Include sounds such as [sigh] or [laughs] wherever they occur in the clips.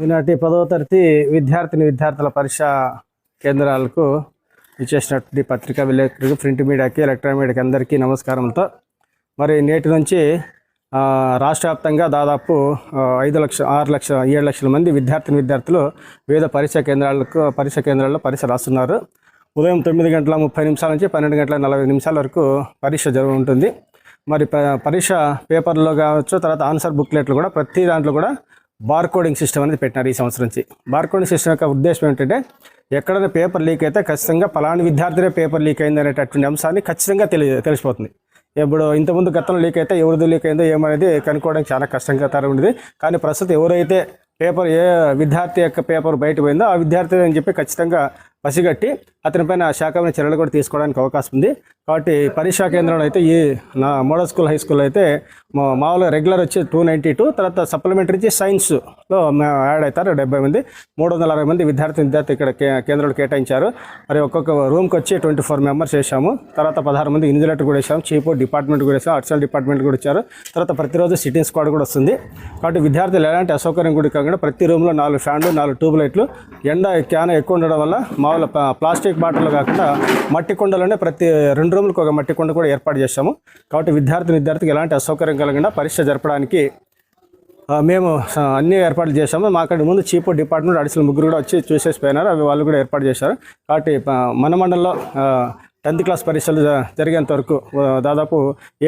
ఈనాటి పదవ తరగతి విద్యార్థిని విద్యార్థుల పరీక్ష కేంద్రాలకు ఇచ్చేసినటువంటి పత్రికా విలేకరులకు ప్రింట్ మీడియాకి ఎలక్ట్రానిక్ మీడియాకి అందరికీ నమస్కారంతో మరి నేటి నుంచి రాష్ట్ర వ్యాప్తంగా దాదాపు ఐదు లక్ష ఆరు లక్ష ఏడు లక్షల మంది విద్యార్థిని విద్యార్థులు వివిధ పరీక్ష కేంద్రాలకు పరీక్ష కేంద్రాల్లో పరీక్ష రాస్తున్నారు. ఉదయం తొమ్మిది గంటల ముప్పై నిమిషాల నుంచి పన్నెండు గంటల నలభై నిమిషాల వరకు పరీక్ష జరుగు ఉంటుంది. మరి ప- పరీక్ష పేపర్లో కావచ్చు తర్వాత ఆన్సర్ బుక్లెట్లు కూడా ప్రతి దాంట్లో కూడా బార్ కోడింగ్ సిస్టమ్ అనేది పెట్టినారు ఈ సంవత్సరం నుంచి. బార్ కోడింగ్ సిస్టమ్ యొక్క ఉద్దేశం ఏంటంటే ఎక్కడైనా పేపర్ లీక్ అయితే ఖచ్చితంగా పలాని విద్యార్థినే పేపర్ లీక్ అయింది అనేటటువంటి అంశాన్ని ఖచ్చితంగా తెలియ తెలిసిపోతుంది. ఇప్పుడు ఇంతకుముందు గతంలో లీక్ అయితే ఎవరిది లీక్ అయిందో ఏమనేది కనుక్కోవడానికి చాలా కష్టంగా తరం ఉండేది. కానీ ప్రస్తుతం ఎవరైతే పేపర్ ఏ విద్యార్థి యొక్క పేపర్ బయట పోయిందో ఆ విద్యార్థి అని చెప్పి ఖచ్చితంగా పసిగట్టి అతనిపైన శాఖమైన చర్యలు కూడా తీసుకోవడానికి అవకాశం ఉంది. కాబట్టి పరీక్షా కేంద్రంలో అయితే ఈ నా మోడల్ స్కూల్ హై స్కూల్ అయితే మా- మామూలుగా రెగ్యులర్ వచ్చి టూ నైంటీ టూ తర్వాత సప్లిమెంటరీ సైన్స్లో యాడ్ అవుతారు డెబ్బై మంది. మూడు వందల అరవై మంది విద్యార్థి విద్యార్థి ఇక్కడ కేంద్రంలో కేటాయించారు. మరి ఒక్కొక్క రూమ్కి వచ్చి ట్వంటీ ఫోర్ మెంబర్స్ వేసాము తర్వాత పదహారు మంది ఇన్విజిలేటర్ కూడా వేసాము చీఫ్ డిపార్ట్మెంట్ కూడా వేసాము అడిషనల్ డిపార్ట్మెంట్ కూడా ఇచ్చారు తర్వాత ప్రతిరోజు సిట్టింగ్ స్క్వాడ్ కూడా వస్తుంది. కాబట్టి విద్యార్థులు ఎలాంటి అసౌకర్యం కూడా కాకుండా ప్రతి రూమ్లో నాలుగు ఫ్యాన్లు నాలుగు ట్యూబ్ లైట్లు ఎండ క్యాన్ ఎక్కువ ఉండడం వల్ల మామూలు ప్లాస్టిక్ బాటిల్ కాకుండా మట్టి కుండలోనే ప్రతి రెండు రూములకు ఒక మట్టి కుండ కూడా ఏర్పాటు చేశాము. కాబట్టి విద్యార్థి విద్యార్థికి ఎలాంటి అసౌకర్యం కలగకుండా పరీక్ష జరపడానికి మేము అన్ని ఏర్పాట్లు చేశాము. మాకంటే ముందు చీఫ్ డిపార్ట్మెంట్ అడిషనల్ ముగ్గురు కూడా వచ్చి చూసేసి పోయినారు అవి వాళ్ళు కూడా ఏర్పాటు చేశారు. కాబట్టి మన మండలంలో టెన్త్ క్లాస్ పరీక్షలు జరిగేంత వరకు దాదాపు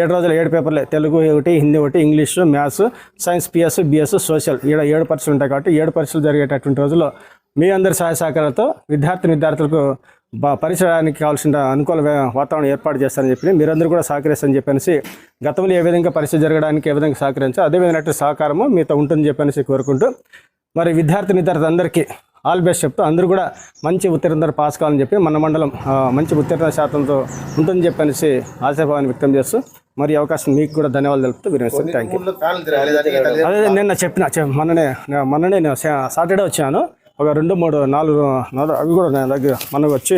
ఏడు రోజులు ఏడు పేపర్లే. తెలుగు ఒకటి హిందీ ఒకటి English maths science PS BS social. ఈడ ఏడు పరీక్షలు ఉంటాయి కాబట్టి ఏడు పరీక్షలు జరిగేటటువంటి రోజుల్లో మీ అందరి సహాయ సహకారాలతో విద్యార్థి విద్యార్థులకు బ- పరిసరానికి కావాల్సిన అనుకూల వాతావరణం ఏర్పాటు చేస్తారని చెప్పి మీరందరూ కూడా సహకరిస్తారని చెప్పనేసి గతంలో ఏ విధంగా పరీక్ష జరగడానికి ఏ విధంగా సహకరించారు అదే విధమైన సహకారము మీతో ఉంటుందని చెప్పనేసి కోరుకుంటూ మరి విద్యార్థి విద్యార్థి అందరికీ ఆల్ బెస్ట్ చెప్తూ అందరూ కూడా మంచి ఉత్తీర్ణత పాస్ కావాలని చెప్పి మన మండలం మంచి ఉత్తీర్ణ శాతంతో ఉంటుందని చెప్పనేసి ఆశాభావాన్ని వ్యక్తం చేస్తూ మరి అవకాశం మీకు కూడా ధన్యవాదాలు తెలుపుతూ విరమిస్తాను థ్యాంక్ యూ అదే నిన్న చెప్పిన మొన్ననే మొన్ననే నేను సాటర్డే వచ్చాను. ఒక రెండు మూడు నాలుగు నాలుగు అవి కూడా నేను దగ్గర మనకు వచ్చి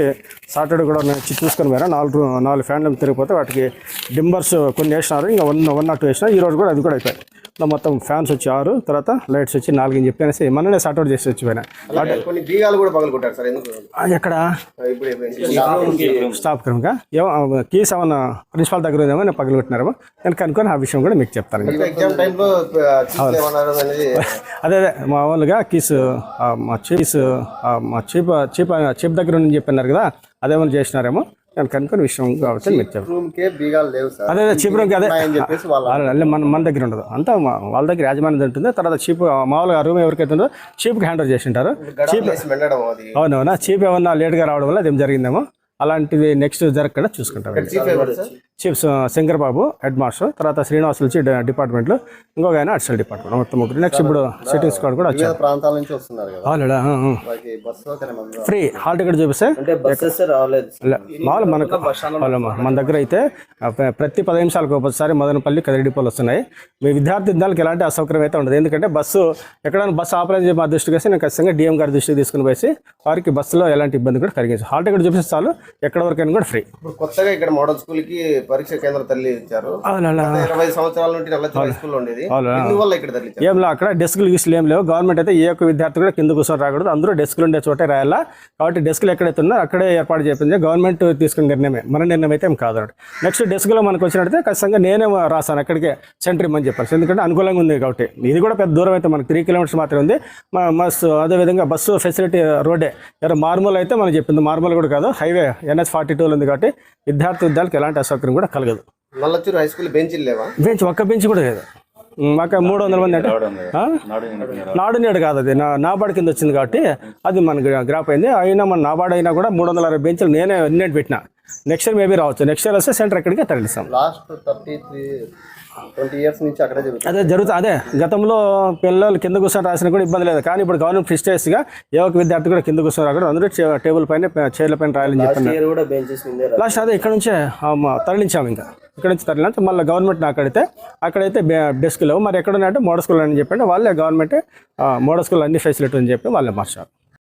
సాటర్డే కూడా నేను చూసుకొని పోయినా. నాలుగు నాలుగు ఫ్యాన్లు తిరిగిపోతే వాటికి డింబర్స్ కొన్ని వేసినారు. ఇంకా వన్ వన్ నాట్ వేసినా. ఈరోజు కూడా అది కూడా అయిపోయాయి ఇలా మొత్తం ఫ్యాన్స్ వచ్చి ఆరు తర్వాత లైట్స్ వచ్చి నాలుగు అని చెప్పేసి మొన్ననే సాటర్డే చేసి వచ్చిపోయినా. కొన్ని బీగాలు కూడా పగలు కొట్టారు సార్ ఎందుకు? ఎక్కడ? స్టాఫ్ క్రమంగా కీస్ ఏమన్నా ప్రిన్సిపాల్ దగ్గర ఉందేమో నేను పగలగొట్టినారేమో నేను కనుక్కొని ఆ విషయం కూడా మీకు చెప్తాను. [laughs] అదే అదే మామూలుగా కీస్ ఆ, మా చీఫ్ ఆ, మా చీఫ్ చీఫ్ చీఫ్ దగ్గర నుంచి చెప్పినారు కదా అదేమన్నా చేసినారేమో. నేను కనుక్కొని విషయం కాబట్టి మీకు చెప్తాను రూమ్ కే బీగాలు లేవు సార్. అదే రూమ్కి అదే. అని మన మన దగ్గర ఉండదు. అంతా వాళ్ళ దగ్గర యాజమాన్యం ఉంటుంది? తర్వాత చీఫ్ మామూలుగా రూమ్ ఎవరికైతే ఉందో చీఫ్కి హ్యాండ్ ఓవర్ చేసి ఉంటారు అది. అవునవునా? చీఫ్ ఏమన్నా లేట్గా రావడం వల్ల అదేం జరిగిందేమో? అలాంటిది నెక్స్ట్ జరగకుండా చూసుకుంటాం. చీఫ్ ఎవరు sir chief Shankar Babu head master తర్వాత శ్రీనివాస్ వచ్చి డిపార్ట్మెంట్లో ఇంకొక ఆయన అడిషనల్ డిపార్ట్మెంట్ మొత్తం ముగ్గురు. నెక్స్ట్ ఇప్పుడు సిట్టింగ్ స్క్వాడ్ కూడా వచ్చారు. ప్రాంతాల నుంచి వస్తున్నారు కదా? ఫ్రీ హాల్ టికెట్ చూపిస్తే మామూలు మనకు మన దగ్గర అయితే ప్రతి పది నిమిషాలకు ఒకసారి మదనపల్లి కదిరి డిపోలు వస్తున్నాయి. మీ విద్యార్థి విద్యార్థులకు ఎలాంటి అసౌకర్యం అయితే ఉండదు. ఎందుకంటే బస్సు ఎక్కడైనా బస్సు ఆపరేట్ మా దృష్టికి వస్తే నేను ఖచ్చితంగా డిఎం గారి దృష్టికి తీసుకుని పోయి వారికి బస్సులో ఎలాంటి ఇబ్బంది కూడా కలిగించు హాల్ టికెట్ చూపిస్తే చాలు ఎక్కడ వరకైనా కూడా ఫ్రీ. ఇప్పుడు కొత్తగా ఇక్కడ మోడల్ స్కూల్కి పరీక్ష కేంద్రం తల్లి ఇచ్చారు గత ఇరవై సంవత్సరాల నుండి నల్లచి హై స్కూల్ ఉండేది. ఎందువల్ల ఇక్కడ తరలించారు? ఏం లే అక్కడ డెస్క్లు గీసులు ఏం లేవు. గవర్నమెంట్ అయితే ఏ ఒక్క విద్యార్థి కూడా కింద కూర్చొని రాకూడదు. అందరూ డెస్క్లు ఉండే చోటే రాయాలా? కాబట్టి డెస్క్లు ఎక్కడైతే ఉన్నా అక్కడే ఏర్పాటు చేయింది గవర్నమెంట్ తీసుకున్న నిర్ణయమే. మన నిర్ణయం అయితే ఏం కాదు నెక్స్ట్ డెస్క్లో మనకు వచ్చినట్టయితే ఖచ్చితంగా నేనే రాసాను అక్కడికే సెంటర్ ఇమ్మని చెప్పాను ఎందుకంటే అనుకూలంగా ఉంది కాబట్టి. ఇది కూడా పెద్ద దూరం అయితే మనకు త్రీ కిలోమీటర్స్ మాత్రమే ఉంది. మా బస్సు అదేవిధంగా బస్సు ఫెసిలిటీ రోడ్డే. ఎవరు మార్మూల్ అయితే మనం చెప్పింది. మార్మూల్ కూడా కాదు. హైవే ఎన్హెచ్ ఫార్టీ టూలో ఉంది కాబట్టి విద్యార్థి విద్యార్థులకు ఎలాంటి అసౌకర్యం కూడా కలగదు. నల్లచూరు హై స్కూల్ బెంచీలు లేవా? బెంచ్ ఒక్క బెంచ్ కూడా లేదు. మాకు మూడు వందల మంది అంటే? నాడు నేడు కాదు అది. నా నాబార్డ్ కింద వచ్చింది కాబట్టి అది మన గ్రా- గ్రాప్ అయింది. అయినా మన నాబార్డ్ అయినా కూడా మూడు వందల అరవై బెంచ్లు నేనే నేను పెట్టిన. నెక్స్ట్ ఇయర్ మేబీ రావచ్చు. నెక్స్ట్ ఇయర్ వస్తే సెంటర్ ఎక్కడికి? తరలిస్తాం. Last thirty three twenty years నుంచి అక్కడే జరుగుతుంది. అదే జరుగుతుంది అదే. గతంలో పిల్లలు కింద కూర్చొని రాసిన కూడా ఇబ్బంది లేదు. కానీ ఇప్పుడు గవర్నమెంట్ ఫిస్టేస్గా ఏ ఒక్క విద్యార్థి కూడా కింద కూర్చొని రాకూడదు అందరూ టేబుల్ పైన చైర్ల పైన రాయాలని చెప్పిన మీదే లాస్ట్ అదే ఇక్కడ నుంచే తరలించాము ఇంకా. ఇక్కడ నుంచి తరలించి మళ్ళీ గవర్నమెంట్ అక్కడైతే అక్కడైతే డెస్క్ లేవు. మరి ఎక్కడ ఉన్నాయంటే మోడల్ స్కూల్ అని చెప్పండి. వాళ్ళే గవర్నమెంట్ మోడల్ స్కూల్ అన్ని ఫెసిలిటీ అని చెప్పి వాళ్ళే మార్చారు.